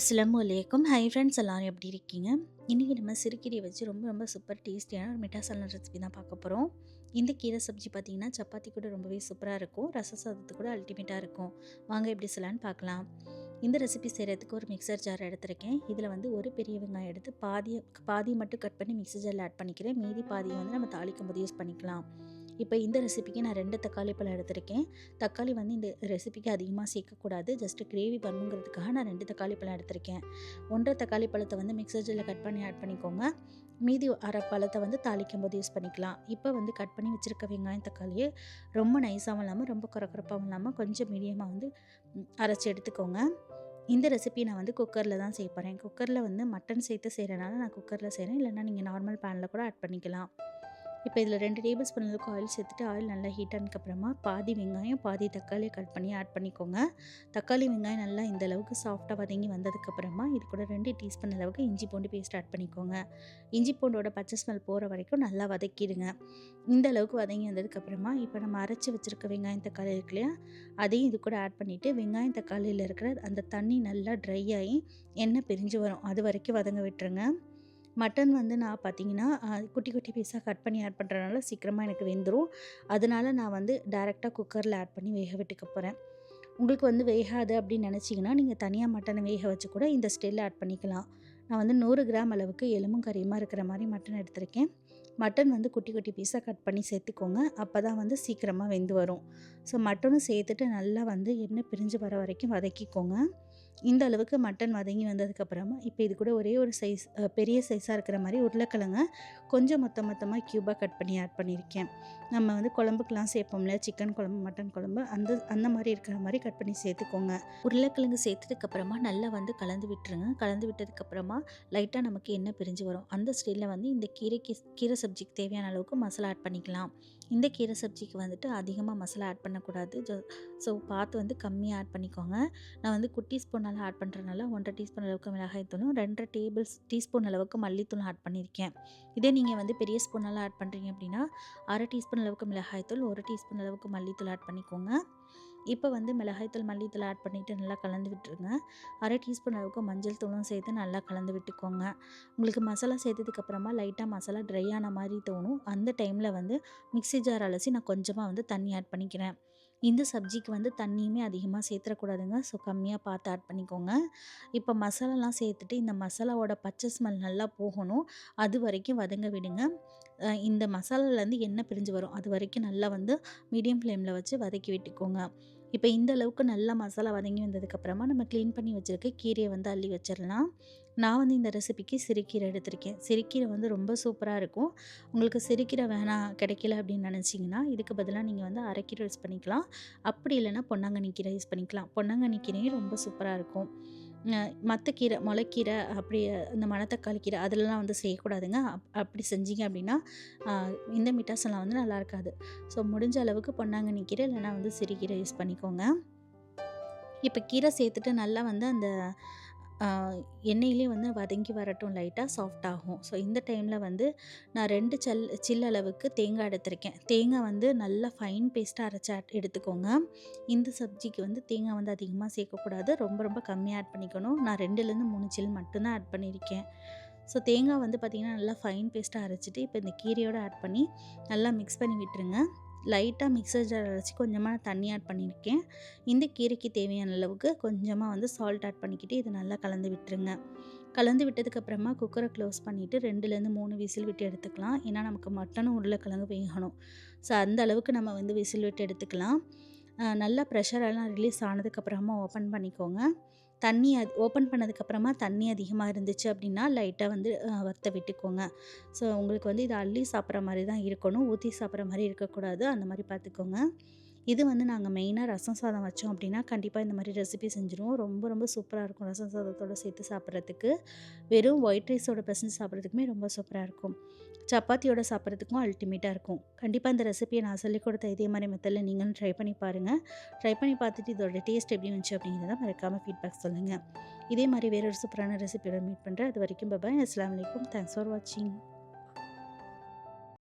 அஸ்லாம் அலைக்கும் hi friends எல்லோரும் எப்படி இருக்கீங்க? இன்றைக்கி நம்ம சிறுகீரையை வச்சு ரொம்ப ரொம்ப சூப்பர் டேஸ்டியான ஒரு மிட்டாசாலா ரெசிபி தான் பார்க்க போகிறோம் இந்த கீரை சப்ஜி பார்த்தீங்கன்னா சப்பாத்தி கூட ரொம்பவே சூப்பராக இருக்கும். ரச சாதத்து கூட அல்டிமேட்டாக இருக்கும். வாங்க எப்படி சொல்லலான்னு பார்க்கலாம். இந்த ரெசிபி செய்கிறதுக்கு ஒரு மிக்சர் ஜார் எடுத்திருக்கேன். இதில் வந்து ஒரு பெரிய வெங்காயம் எடுத்து பாதி பாதி மட்டும் கட் பண்ணி மிக்சர் ஜாரில் ஆட் பண்ணிக்கிறேன். மீதி பாதியை வந்து நம்ம தாளிக்கும் போது யூஸ் பண்ணிக்கலாம். இப்போ இந்த ரெசிபிக்கு நான் ரெண்டு தக்காளி பழம் எடுத்திருக்கேன். தக்காளி வந்து இந்த ரெசிபிக்கு அதிகமாக சேர்க்கக்கூடாது. ஜஸ்ட் கிரேவி பண்ணுங்கிறதுக்காக நான் ரெண்டு தக்காளி பழம் எடுத்திருக்கேன். ஒன்றரை தக்காளி பழத்தை வந்து மிக்சர் ஜாரில் கட் பண்ணி ஆட் பண்ணிக்கோங்க. மீதி அரை பழத்தை வந்து தாளிக்கும் போது யூஸ் பண்ணிக்கலாம். இப்போ வந்து கட் பண்ணி வச்சுருக்க வெங்காயம் தக்காளியை ரொம்ப நைஸாகவும் இல்லாமல் ரொம்ப குறக்குறப்பாகவும் இல்லாமல் கொஞ்சம் மீடியமாக வந்து அரைச்சி எடுத்துக்கோங்க. இந்த ரெசிபி நான் வந்து குக்கரில் தான் செய்ய போகிறேன் குக்கரில் வந்து மட்டன் சேர்த்து செய்கிறனால நான் குக்கரில் செய்கிறேன் இல்லைன்னா நீங்கள் நார்மல் பேனில் கூட ஆட் பண்ணிக்கலாம். இப்போ இதில் ரெண்டு டேபிள் ஸ்பூன் அளவுக்கு ஆயில் சேர்த்துட்டு ஆயில் நல்லா ஹீட் ஆனதுக்கப்புறமா பாதி வெங்காயம் பாதி தக்காளி கட் பண்ணி ஆட் பண்ணிக்கோங்க. தக்காளி வெங்காயம் நல்லா இந்த அளவுக்கு சாஃப்டாக வதங்கி வந்ததுக்கப்புறமா இது கூட ரெண்டு டீஸ்பூன் அளவுக்கு இஞ்சி பூண்டு பேஸ்ட் ஆட் பண்ணிக்கோங்க. இஞ்சி பூண்டோட பச்சை ஸ்மெல் போகிற வரைக்கும் நல்லா வதக்கிடுங்க. இந்த அளவுக்கு வதங்கி வந்ததுக்கப்புறமா இப்போ நம்ம அரைச்சி வச்சுருக்க வெங்காயம் தக்காளி இருக்கு இல்லையா? அதையும் இது கூட ஆட் பண்ணிவிட்டு வெங்காயம் தக்காளியில் இருக்கிற அந்த தண்ணி நல்லா ட்ரை ஆகி எண்ணெய் பிரிஞ்சு வரும். அது வரைக்கும் வதங்க விட்டுருங்க. மட்டன் வந்து நான் பார்த்தீங்கன்னா குட்டி குட்டி பீஸாக கட் பண்ணி ஆட் பண்ணுறதுனால சீக்கிரமாக எனக்கு வெந்துடும் அதனால நான் வந்து டைரெக்டாக குக்கரில் ஆட் பண்ணி வேக விட்டுக்க போகிறேன் உங்களுக்கு வந்து வேகாது அப்படின்னு நினச்சிங்கன்னா நீங்கள் தனியாக மட்டனை வேக வச்சு கூட இந்த ஸ்டெல்லில் ஆட் பண்ணிக்கலாம். நான் வந்து நூறு கிராம் அளவுக்கு எலும்பும் கறியுமாக இருக்கிற மாதிரி மட்டன் எடுத்திருக்கேன். மட்டன் வந்து குட்டி குட்டி பீஸாக கட் பண்ணி சேர்த்துக்கோங்க. அப்போ தான் வந்து சீக்கிரமாக வெந்து வரும். ஸோ மட்டனும் சேர்த்துட்டு நல்லா வந்து எண்ணெய் பிரிஞ்சு வர வரைக்கும் வதக்கிக்கோங்க. இந்த அளவுக்கு மட்டன் வதங்கி வந்ததுக்கப்புறமா இப்போ இது கூட ஒரே ஒரு சைஸ் பெரிய சைஸாக இருக்கிற மாதிரி உருளைக்கிழங்க கொஞ்சம் மொத்த மொத்தமாக க்யூபாக கட் பண்ணி ஆட் பண்ணியிருக்கேன். நம்ம வந்து குழம்புக்கெலாம் சேர்ப்போம்ல சிக்கன் குழம்பு மட்டன் குழம்பு அந்த அந்த மாதிரி இருக்கிற மாதிரி கட் பண்ணி சேர்த்துக்கோங்க. உருளைக்கிழங்கு சேர்த்ததுக்கப்புறமா நல்லா வந்து கலந்து விட்டுருங்க. கலந்து விட்டதுக்கப்புறமா லைட்டாக நமக்கு என்ன பிரிஞ்சு வரும். அந்த ஸ்டைலில் வந்து இந்த கீரைக்கு கீரை சப்ஜிக்கு தேவையான அளவுக்கு மசாலா ஆட் பண்ணிக்கலாம். இந்த கீரை சப்ஜிக்கு வந்துட்டு அதிகமாக மசாலா ஆட் பண்ணக்கூடாது. ஸோ பார்த்து வந்து கம்மியாக ஆட் பண்ணிக்கோங்க. நான் வந்து குட்டி ஸ்பூனால் ஆட் பண்ணுறதுனால ஒன்றரை டீஸ்பூன் அளவுக்கு மிளகாய் தூளும் ரெண்டரை டேபிள் டீஸ்பூன் அளவுக்கு மல்லித்தூள் ஆட் பண்ணியிருக்கேன். இதே நீங்கள் வந்து பெரிய ஸ்பூனால் ஆட் பண்ணுறீங்க அப்படின்னா அரை டீஸ்பூன் அளவுக்கு மிளகாய்த்தூள் ஒரு டீஸ்பூன் அளவுக்கு மல்லித்தூள் ஆட் பண்ணிக்கோங்க. இப்போ வந்து மிளகாய்த்தூள் மல்லித்தூள் ஆட் பண்ணிவிட்டு நல்லா கலந்து விட்டுருங்க. அரை டீஸ்பூன் அளவுக்கு மஞ்சள் தூளும் சேர்த்து நல்லா கலந்து விட்டுக்கோங்க. உங்களுக்கு மசாலா சேர்த்ததுக்கப்புறமா லைட்டாக மசாலா ட்ரை ஆன மாதிரி தோணும். அந்த டைமில் வந்து மிக்ஸி ஜார் அலசி நான் கொஞ்சமாக வந்து தண்ணி ஆட் பண்ணிக்கிறேன். இந்த சப்ஜிக்கு வந்து தண்ணியுமே அதிகமாக சேர்த்துறக்கூடாதுங்க ஸோ கம்மியாக பார்த்து ஆட் பண்ணிக்கோங்க. இப்போ மசாலாலாம் சேர்த்துட்டு இந்த மசாலாவோட பச்சை ஸ்மெல் நல்லா போகணும். அது வரைக்கும் வதங்க விடுங்க. இந்த மசாலாலேருந்து எண்ணெய் பிரிஞ்சு வரும். அது வரைக்கும் நல்லா வந்து மீடியம் ஃப்ளேமில் வச்சு வதக்கி விட்டுக்கோங்க. இப்போ இந்த அளவுக்கு நல்லா மசாலா வதங்கி வந்ததுக்கப்புறமா நம்ம க்ளீன் பண்ணி வச்சுருக்க கீரையை வந்து அள்ளி வச்சிடலாம் நான் வந்து இந்த ரெசிபிக்கு சிறுக்கீரை எடுத்திருக்கேன். சிறுக்கீரை வந்து ரொம்ப சூப்பராக இருக்கும். உங்களுக்கு சிறுக்கீரை வேணாம் கிடைக்கல அப்படின்னு நினச்சிங்கன்னா இதுக்கு பதிலாக நீங்கள் வந்து அரைக்கீரை யூஸ் பண்ணிக்கலாம். அப்படி இல்லைன்னா பொன்னாங்கண்ணி கீரை யூஸ் பண்ணிக்கலாம். பொன்னாங்கண்ணி கீரையும் ரொம்ப சூப்பராக இருக்கும். மற்ற கீரை முளைக்கீரை அப்படி இந்த மணத்தக்காளி கீரை அதிலலாம் வந்து செய்யக்கூடாதுங்க. அப் அப்படி செஞ்சீங்க அப்படின்னா இந்த மிட்டாசெல்லாம் வந்து நல்லா இருக்காது. ஸோ முடிஞ்ச அளவுக்கு பொன்னாங்கண்ணி கீரை இல்லைனா வந்து சிறுகீரை யூஸ் பண்ணிக்கோங்க. இப்போ கீரை சேர்த்துட்டு நல்லா வந்து அந்த எண்ணெயிலே வந்து வதங்கி வரட்டும் லைட்டாக சாஃப்ட் ஆகும். ஸோ இந்த டைமில் வந்து நான் ரெண்டு சல் சில் அளவுக்கு தேங்காய் எடுத்திருக்கேன். தேங்காய் வந்து நல்லா ஃபைன் பேஸ்ட்டாக அரைச்சி ஆட் எடுத்துக்கோங்க. இந்த சப்ஜிக்கு வந்து தேங்காய் வந்து அதிகமாக சேர்க்கக்கூடாது. ரொம்ப ரொம்ப கம்மியாக ஆட் பண்ணிக்கணும். நான் ரெண்டுலேருந்து மூணு சில் மட்டும்தான் ஆட் பண்ணியிருக்கேன். ஸோ தேங்காய் வந்து பார்த்திங்கன்னா நல்லா ஃபைன் பேஸ்ட்டாக அரைச்சிட்டு இப்போ இந்த கீரையோடு ஆட் பண்ணி நல்லா மிக்ஸ் பண்ணி விட்டுருங்க. லைட்டாக மிக்சர் ஜார் அரைச்சி கொஞ்சமாக தண்ணி ஆட் பண்ணியிருக்கேன். இந்த கீரைக்கு தேவையான அளவுக்கு கொஞ்சமாக வந்து சால்ட் ஆட் பண்ணிக்கிட்டு இதை நல்லா கலந்து விட்டுருங்க. கலந்து விட்டதுக்கப்புறமா குக்கரை க்ளோஸ் பண்ணிவிட்டு ரெண்டுலேருந்து மூணு விசில் விட்டு எடுத்துக்கலாம். ஏன்னா நமக்கு மட்டனும் உருளைக்கிழங்கு வேகணும். ஸோ அந்த அளவுக்கு நம்ம வந்து விசில் விட்டு எடுத்துக்கலாம். நல்லா ப்ரெஷரெல்லாம் ரிலீஸ் ஆனதுக்கப்புறமா ஓப்பன் பண்ணிக்கோங்க. தண்ணி அது ஓப்பன் பண்ணதுக்கப்புறமா தண்ணி அதிகமாக இருந்துச்சு அப்படின்னா லைட்டாக வந்து வறுத்த வத்த விட்டுக்கோங்க. ஸோ உங்களுக்கு வந்து இது அள்ளி சாப்பிட்ற மாதிரி தான் இருக்கணும். ஊற்றி சாப்பிட்ற மாதிரி இருக்கக்கூடாது. அந்த மாதிரி பார்த்துக்கோங்க. இது வந்து நாங்கள் மெயினாக ரசம் சாதம் வச்சோம் அப்படின்னா கண்டிப்பாக இந்த மாதிரி ரெசிபி செஞ்சுருவோம். ரொம்ப ரொம்ப சூப்பராக இருக்கும் ரசம் சாதத்தோடு சேர்த்து சாப்பிட்றதுக்கு. வெறும் ஒயிட் ரைஸோட பிசைஞ்சு சாப்பிட்றதுக்குமே ரொம்ப சூப்பராக இருக்கும். சப்பாத்தியோட சாப்பிட்றதுக்கும் அல்டிமேட்டாக இருக்கும். கண்டிப்பாக இந்த ரெசிபியை நான் சொல்லிக் கொடுத்த இதே மாதிரி மெத்தடில் நீங்களும் ட்ரை பண்ணி பாருங்கள் ட்ரை பண்ணி பார்த்துட்டு இதோட டேஸ்ட் எப்படி இருந்துச்சு அப்படிங்கிறத மறக்காமல் ஃபீட்பேக் சொல்லுங்கள் இதே மாதிரி வேறொரு சூப்பரான ரெசிபியோட மீட் பண்ணுறேன் அது வரைக்கும் பபாய் அஸ்லாம் வலைக்கம் தேங்க்ஸ் ஃபார் வாட்சிங்